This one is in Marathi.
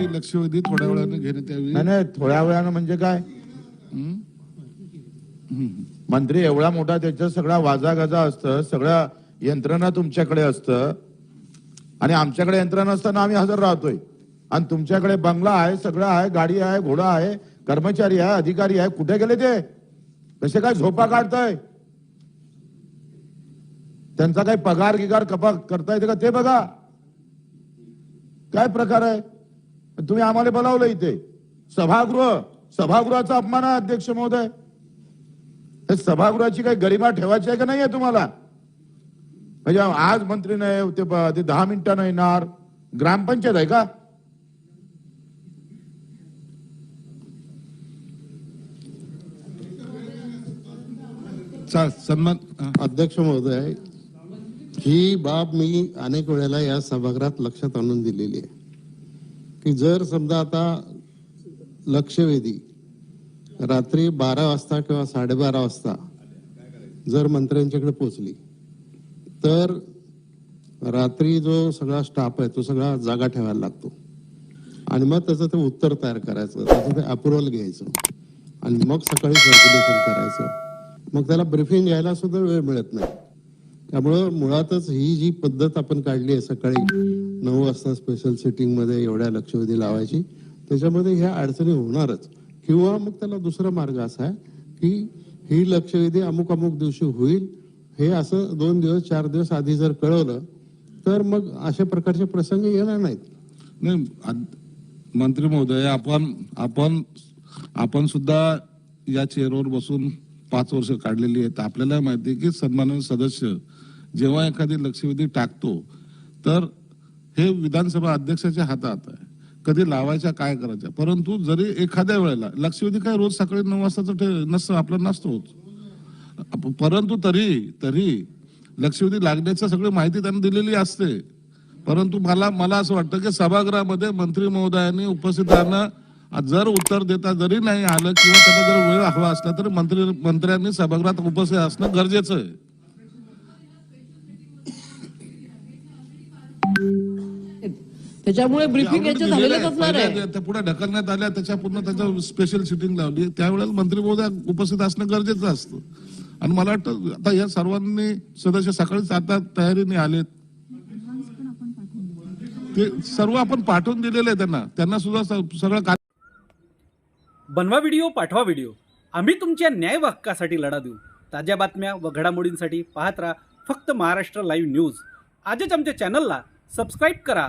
ही लक्षवेधी थोड्या वेळाने घेण्यात यावी नाही नाही थोड्या वेळानं म्हणजे काय? हं? हं. मंत्री एवढा मोठा त्याचा सगळा वाजागाजा असतं सगळ्या यंत्रणा तुमच्याकडे असतं. आणि आमच्याकडे यंत्रणा असताना आम्ही हजर राहतोय. आणि तुमच्याकडे बंगला आहे सगळं आहे गाडी आहे घोडा आहे कर्मचारी आहे अधिकारी आहे. कुठे गेले ते? कसे काय झोपा काढताय? त्यांचा काही पगार गिगार कपा करता येते का? ते बघा. काय प्रकार आहे? तुम्ही आम्हाला बोलावलं इथे. सभागृह सभागृहाचा अपमान आहे अध्यक्ष महोदय. हे सभागृहाची काही गरिमा ठेवायची आहे का नाही आहे तुम्हाला? म्हणजे आज मंत्री नाही ते ब- ते दहा मिनिटानं येणार. ग्रामपंचायत आहे का? चा- सन्मान. अध्यक्ष महोदय ही बाब मी अनेक वेळेला या सभागृहात लक्षात आणून दिलेली आहे. की जर समजा आता लक्षवेधी रात्री बारा वाजता किंवा साडेबारा वाजता जर मंत्र्यांच्याकडे पोचली तर रात्री जो सगळा स्टाफ आहे तो सगळा जागा ठेवायला लागतो. आणि मग त्याचं ते उत्तर तयार करायचं त्याचं ते अप्रुव्हल घ्यायचं. आणि मग सकाळी सर्क्युलेशन करायचं. मग त्याला ब्रिफिंग घ्यायला सुद्धा वेळ मिळत नाही. त्यामुळं मुळातच ही जी पद्धत आपण काढली आहे सकाळी नऊ वाजता स्पेशल सिटिंगमध्ये एवढ्या लक्षवेधी लावायची. त्याच्यामध्ये ह्या अडचणी होणारच. किंवा मग त्याला दुसरा मार्ग असा आहे की ही लक्षवेधी अमुक अमुक दिवशी होईल. हे असं दोन दिवस चार दिवस आधी जर कळवलं तर मग अशा प्रकारचे प्रसंग येणार नाहीत. नाही मंत्री महोदय आपण आपण आपण सुद्धा या चेअरवर बसून पाच वर्ष काढलेली आहेत. आपल्याला माहिती आहे की सन्माननीय सदस्य जेव्हा एखादी लक्षवेधी टाकतो तर हे विधानसभा अध्यक्षाच्या हातात आहे. कधी लावायच्या काय करायच्या? परंतु जरी एखाद्या वेळेला लक्षवेधी काय रोज सकाळी नऊ वाजताच नसतं आपलं नसतोच परंतु तरी तरी लक्षवेधी लागण्याची सगळी माहिती त्यांनी दिलेली असते. परंतु मला मला असं वाटतं की सभागृहामध्ये मंत्री महोदयांनी उपस्थितांना जर उत्तर देता जरी नाही आलं किंवा त्यांना जर वेळ हवा असला तरी मंत्री मंत्र्यांनी सभागृहात उपस्थित असणं गरजेचं आहे. त्याच्यामुळे ब्रीफिंग याच्या झालेलंच असणार आहे. पुढे ढकलण्यात आल्या त्याच्या पूर्ण त्याच्या स्पेशल सिटिंग लावली. त्यावेळेला मंत्री महोदय उपस्थित असणं गरजेचं असतं. आणि मला वाटतं आता या सर्वांनी सदस्य सकाळीच आता तयारीने आलेत. ते सर्व आपण पाठवून दिलेले आहे त्यांना. त्यांना सुद्धा सगळं का- बनवा व्हिडिओ पाठवा व्हिडिओ आम्ही तुमच्या न्याय हक्कासाठी लढा देऊ. ताज्या बातम्या व घडामोडींसाठी पाहत राहा फक्त महाराष्ट्र लाईव्ह न्यूज आजच आमच्या चॅनलला सबस्क्राईब करा.